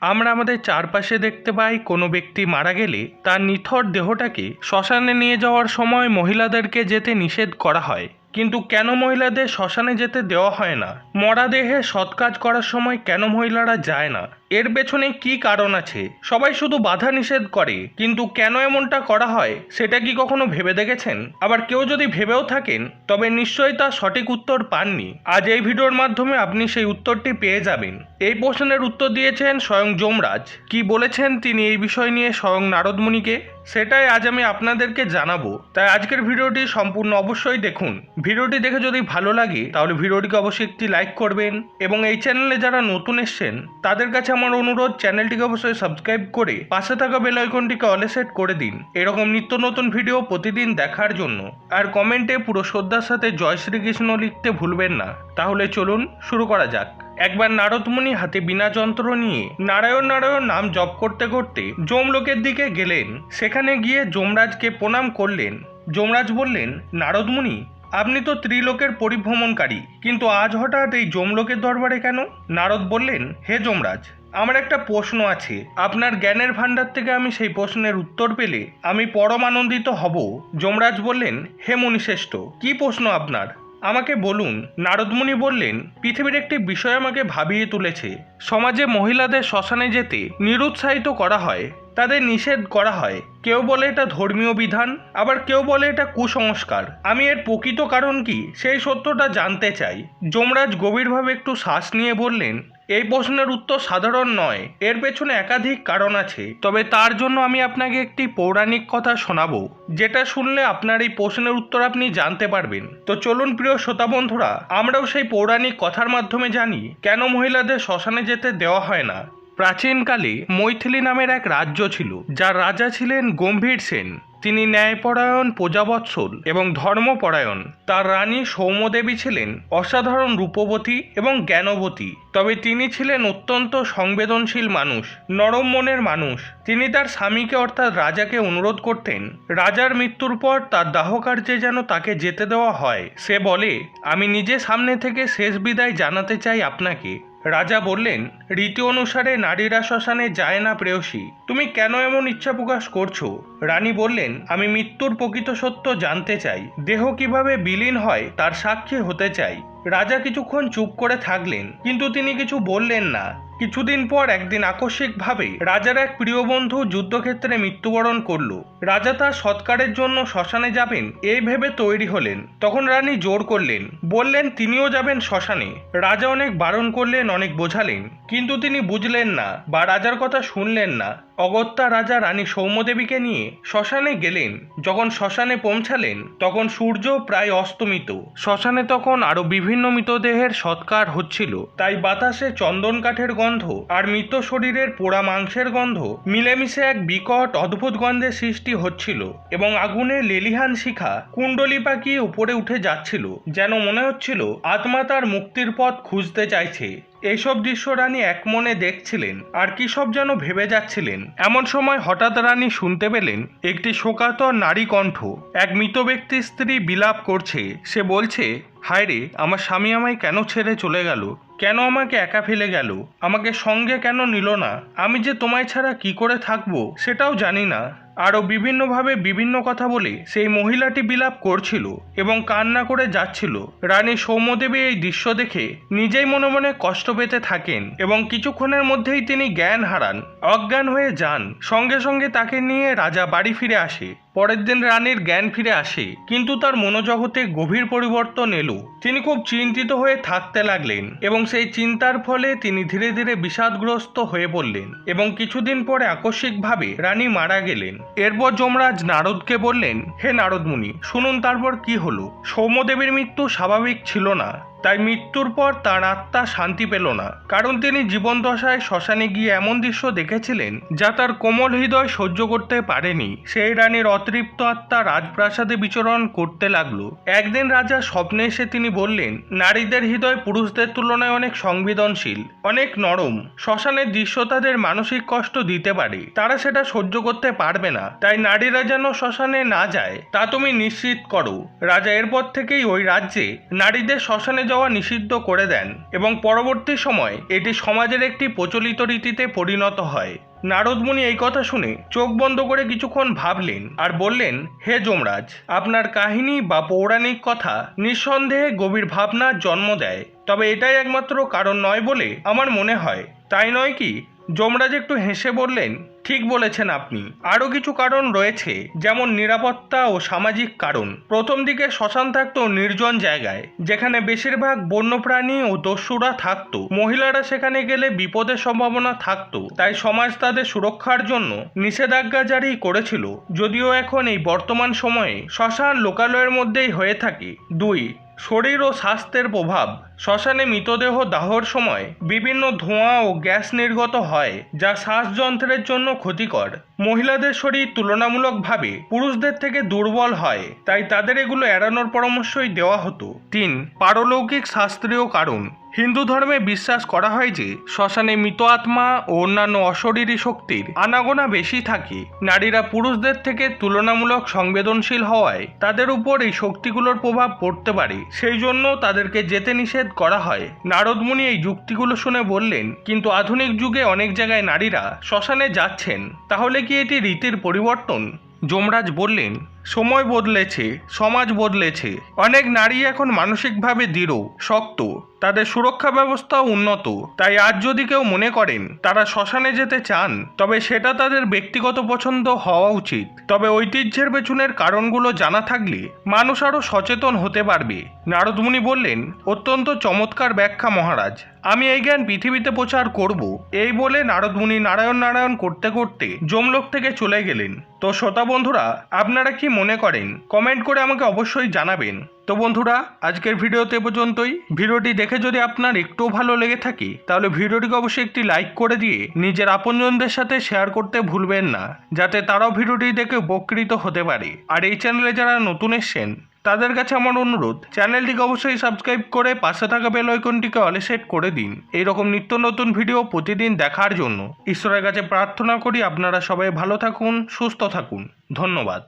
আমরা আমাদের চারপাশে দেখতে পাই কোনো ব্যক্তি মারা গেলে তার নিথর দেহটাকে শ্মশানে নিয়ে যাওয়ার সময় মহিলাদেরকে যেতে নিষেধ করা হয়। কিন্তু কেন মহিলাদের শ্মশানে যেতে দেওয়া হয় না? মরা দেহে সৎ কাজ করার সময় কেন মহিলারা যায় না? এর পেছনে কি কারণ আছে? সবাই শুধু বাধা নিষেধ করে, কিন্তু কেন এমনটা করা হয়, সেটা কি কখনো ভেবে দেখেছেন? আবার কেউ যদি ভেবেও থাকেন, তবে নিশ্চয়ই তার সঠিক উত্তর পাননি। আজ এই ভিডিওর মাধ্যমে আপনি সেই উত্তরটি পেয়ে যাবেন। এই প্রশ্নের উত্তর দিয়েছেন স্বয়ং যমরাজ। কি বলেছেন তিনি এই বিষয় নিয়ে স্বয়ং নারদমুনিকে সেটাই আজ আমি আপনাদেরকে জানাব। তাই আজকের ভিডিওটি সম্পূর্ণ অবশ্যই দেখুন। ভিডিওটি দেখে যদি ভালো লাগে, তাহলে ভিডিওটিকে অবশ্যই একটি লাইক করবেন এবং এই চ্যানেলে যারা নতুন এসছেন, তাদের কাছে আমার অনুরোধ চ্যানেলটিকে অবশ্যই সাবস্ক্রাইব করে পাশে থাকা বেল আইকনটিকে অলে সেট করে দিন। এরকম নিত্য নতুন ভিডিও প্রতিদিন দেখার জন্য। আর কমেন্টে পুরো শ্রদ্ধার সাথে জয় শ্রীকৃষ্ণ লিখতে ভুলবেন না। তাহলে চলুন শুরু করা যাক। একবার নারদমুনি হাতে বিনা যন্ত্র নিয়ে নারায়ণ নারায়ণ নাম জপ করতে করতে যমলোকের দিকে গেলেন। সেখানে গিয়ে যমরাজকে প্রণাম করলেন। যমরাজ বললেন নারদমুনি আপনি তো ত্রিলোকের পরিভ্রমণকারী, কিন্তু আজ হঠাৎ এই যমলোকের দরবারে কেন? নারদ বললেন, হে যমরাজ আমার একটা প্রশ্ন আছে। আপনার জ্ঞানের ভাণ্ডার থেকে আমি সেই প্রশ্নের উত্তর পেলে আমি পরম আনন্দিত হব, যমরাজ বললেন, হে মুনিশ্রেষ্ঠ কি প্রশ্ন আপনার? আমাকে বলুন নারদমুনি বললেন, পৃথিবীর একটি বিষয় আমাকে ভাবিয়ে তুলেছে। সমাজে মহিলাদের শ্মশানে যেতে নিরুৎসাহিত করা হয়, তাদের নিষেধ করা হয়। কেউ বলে এটা ধর্মীয় বিধান, আবার কেউ বলে এটা কুসংস্কার। আমি এর প্রকৃত কারণ কি, সেই সত্যটা জানতে চাই। যমরাজ গভীরভাবে একটু শ্বাস নিয়ে বললেন এই প্রশ্নের উত্তর সাধারণ নয়। এর পেছনে একাধিক কারণ আছে। তবে তার জন্য আমি আপনাকে একটি পৌরাণিক কথা শোনাবো, যেটা শুনলে আপনার এই প্রশ্নের উত্তর আপনি জানতে পারবেন। তো চলুন প্রিয় শ্রোতা বন্ধুরা, আমরাও সেই পৌরাণিক কথার মাধ্যমে জানি, কেন মহিলাদের শ্মশানে যেতে দেওয়া হয় না। প্রাচীনকালে মৈথিলি নামের এক রাজ্য ছিল, যার রাজা ছিলেন গম্ভীর সেন। তিনি ন্যায়পরায়ণ প্রজাবৎসল এবং ধর্মপরায়ণ। তার রানী সৌম্যদেবী ছিলেন অসাধারণ রূপবতী এবং জ্ঞানবতী। তবে তিনি ছিলেন অত্যন্ত সংবেদনশীল মানুষ, নরম মনের মানুষ। তিনি তার স্বামীকে অর্থাৎ রাজাকে অনুরোধ করতেন, রাজার মৃত্যুর পর তার দাহকার্যে যেন তাকে যেতে দেওয়া হয়। সে বলে, আমি নিজে সামনে থেকে শেষ বিদায় জানাতে চাই আপনাকে। রাজা বললেন, রীতি অনুসারে নারীরা শ্মশানে যায় না প্রেয়সী। তুমি কেন এমন ইচ্ছা প্রকাশ করছ? রানী বললেন, আমি মৃত্যুর প্রকৃত সত্য জানতে চাই। দেহ কীভাবে বিলীন হয়, তার সাক্ষী হতে চাই। রাজা কিছুক্ষণ চুপ করে থাকলেন, কিন্তু তিনি কিছু বললেন না। কিছুদিন পর একদিন আকস্মিকভাবে রাজার এক প্রিয় বন্ধু যুদ্ধক্ষেত্রে মৃত্যুবরণ করল। রাজা তার সৎকারের জন্য শ্মশানে যাবেন এই ভেবে তৈরি হলেন। তখন রানী জোর করলেন, বললেন, তিনিও যাবেন শ্মশানে। রাজা অনেক বারণ করলেন, অনেক বোঝালেন, কিন্তু তিনি বুঝলেন না বা রাজার কথা শুনলেন না। অগত্যা রাজা রানী সৌম্যদেবীকে নিয়ে শ্মশানে গেলেন। যখন শ্মশানে পৌঁছালেন, তখন সূর্য প্রায় অস্তমিত। শ্মশানে তখন আরও বিভিন্ন মৃতদেহের সৎকার হচ্ছিল। তাই বাতাসে চন্দন কাঠের গন্ধ আর মৃত শরীরের পোড়া মাংসের গন্ধ মিলেমিশে এক বিকট অদ্ভুত গন্ধের সৃষ্টি হচ্ছিল এবং আগুনে লেলিহান শিখা কুণ্ডলি পাকিয়ে উপরে উঠে যাচ্ছিল, যেন মনে হচ্ছিল আত্মা তার মুক্তির পথ খুঁজতে চাইছে। এইসব দৃশ্য রানী এক মনে দেখছিলেন, আর কি সব যেন ভেবে যাচ্ছিলেন। এমন সময় হঠাৎ রানী শুনতে পেলেন, একটি শোকাতর নারী কণ্ঠ। এক মৃত ব্যক্তির স্ত্রী বিলাপ করছে। সে বলছে, হায় রে, আমার স্বামী আমায় কেন ছেড়ে চলে গেল? কেন আমাকে একা ফেলে গেল? আমাকে সঙ্গে কেন নিল না? আমি যে তোমায় ছাড়া কি করে থাকব, সেটাও জানি না। আরও বিভিন্নভাবে বিভিন্ন কথা বলে সেই মহিলাটি বিলাপ করছিল এবং কান্না করে যাচ্ছিল। রানী সৌম্যদেবী এই দৃশ্য দেখে নিজেই মনে মনে কষ্ট পেতে থাকেন এবং কিছুক্ষণের মধ্যেই তিনি জ্ঞান হারান, অজ্ঞান হয়ে যান। সঙ্গে সঙ্গে তাকে নিয়ে রাজা বাড়ি ফিরে আসে। পরের দিন রানীর জ্ঞান ফিরে আসে, কিন্তু তার মনোজগতে গভীর পরিবর্তন এলো। তিনি খুব চিন্তিত হয়ে থাকতে লাগলেন এবং সেই চিন্তার ফলে তিনি ধীরে ধীরে বিষাদগ্রস্ত হয়ে পড়লেন এবং কিছুদিন পরে আকস্মিকভাবে রানী মারা গেলেন। এরপর যমরাজ নারদকে বললেন, হে নারদমুনি শুনুন তারপর কি হলো? সৌম্যদেবীর মৃত্যু স্বাভাবিক ছিল না। তাই মৃত্যুর পর তার আত্মা শান্তি পেল না। কারণ তিনি জীবন দশায় শ্মশানে গিয়ে এমন দৃশ্য দেখেছিলেন যা তার কোমল হৃদয় সহ্য করতে পারেনি। সেই রানীর অতৃপ্ত আত্মা রাজপ্রাসাদে বিচরণ করতে লাগল। একদিন রাজা স্বপ্নে এসে তিনি বললেন, নারীদের হৃদয় পুরুষদের তুলনায় অনেক সংবেদনশীল, অনেক নরম। শ্মশানের দৃশ্য তাদের মানসিক কষ্ট দিতে পারে। তারা সেটা সহ্য করতে পারবে না। তাই নারীরা যেন শ্মশানে না যায়, তা তুমি নিশ্চিত করো। রাজা এরপর থেকেই ওই রাজ্যে নারীদের শ্মশানে যাওয়া নিষিদ্ধ করে দেন এবং পরবর্তী সময় এটি সমাজের একটি প্রচলিত রীতিতে পরিণত হয়। নারদমুনি এই কথা শুনে চোখ বন্ধ করে কিছুক্ষণ ভাবলেন আর বললেন, হে যমরাজ, আপনার কাহিনী বা পৌরাণিক কথা নিঃসন্দেহে গভীর ভাবনা জন্ম দেয়। তবে এটাই একমাত্র কারণ নয় বলে আমার মনে হয়। তাই নয় কি যমরাজ একটু হেসে বললেন, ঠিক বলেছেন আপনি। আরও কিছু কারণ রয়েছে, যেমন নিরাপত্তা ও সামাজিক কারণ। প্রথম দিকে শ্মশান থাকত নির্জন জায়গায়, যেখানে বেশিরভাগ বন্যপ্রাণী ও দস্যুরা থাকতো। মহিলারা সেখানে গেলে বিপদের সম্ভাবনা থাকতো, তাই সমাজ তাদের সুরক্ষার জন্য নিষেধাজ্ঞা জারি করেছিল। যদিও এখন এই বর্তমান সময়ে শ্মশান লোকালয়ের মধ্যেই হয়ে থাকে। দুই, শরীর ও স্বাস্থ্যের প্রভাব। শ্মশানে মৃতদেহ দাহর সময় বিভিন্ন ধোঁয়া ও গ্যাস নির্গত হয়, যা শ্বাসযন্ত্রের জন্য ক্ষতিকর। মহিলাদের শরীর তুলনামূলকভাবে পুরুষদের থেকে দুর্বল হয়, তাই তাদের এগুলো এড়ানোর পরামর্শই দেওয়া হতো। তিন, পারলৌকিক শাস্ত্রীয় কারণ। হিন্দু ধর্মে বিশ্বাস করা হয় যে, শ্মশানে মৃত আত্মা ও অন্যান্য অশরীরী শক্তির আনাগোনা বেশি থাকে। নারীরা পুরুষদের থেকে তুলনামূলক সংবেদনশীল হওয়ায় তাদের উপর এই শক্তিগুলোর প্রভাব পড়তে পারে। সেই জন্য তাদেরকে যেতে নিষেধ করা হয়। নারদমুনি এই যুক্তিগুলো শুনে বললেন, কিন্তু আধুনিক যুগে অনেক জায়গায় নারীরা শ্মশানে যাচ্ছেন। তাহলে কি এটি রীতির পরিবর্তন? যমরাজ বললেন সময় বদলেছে, সমাজ বদলেছে। অনেক নারী এখন মানসিকভাবে দৃঢ়, শক্ত। তাদের সুরক্ষা ব্যবস্থাও উন্নত। তাই আজ যদি কেউ মনে করেন, তারা শ্মশানে যেতে চান, তবে সেটা তাদের ব্যক্তিগত পছন্দ হওয়া উচিত। তবে ঐতিহ্যের পেছনের কারণগুলো জানা থাকলে মানুষ আরও সচেতন হতে পারবে। নারদমুনি বললেন, অত্যন্ত চমৎকার ব্যাখ্যা মহারাজ। আমি এই জ্ঞান পৃথিবীতে প্রচার করব। এই বলে নারদমুনি নারায়ণ নারায়ণ করতে করতে জমলোক থেকে চলে গেলেন। তো শ্রোতা বন্ধুরা, আপনারা কি মনে করেন কমেন্ট করে আমাকে অবশ্যই জানাবেন। তো বন্ধুরা, আজকের ভিডিওতে পর্যন্তই। ভিডিওটি দেখে যদি আপনার একটু ভালো লেগে থাকে, তাহলে ভিডিওটিকে অবশ্যই একটি লাইক করে দিয়ে নিজের আপনজনদের সাথে শেয়ার করতে ভুলবেন না, যাতে তারাও ভিডিওটি দেখে উপকৃত হতে পারে। আর এই চ্যানেলে যারা নতুন এসছেন, তাদের কাছে আমার অনুরোধ চ্যানেলটিকে অবশ্যই সাবস্ক্রাইব করে পাশে থাকা বেল আইকনটিকে অলে সেট করে দিন। এইরকম নিত্য নতুন ভিডিও প্রতিদিন দেখার জন্য। ঈশ্বরের কাছে প্রার্থনা করি আপনারা সবাই ভালো থাকুন, সুস্থ থাকুন। ধন্যবাদ।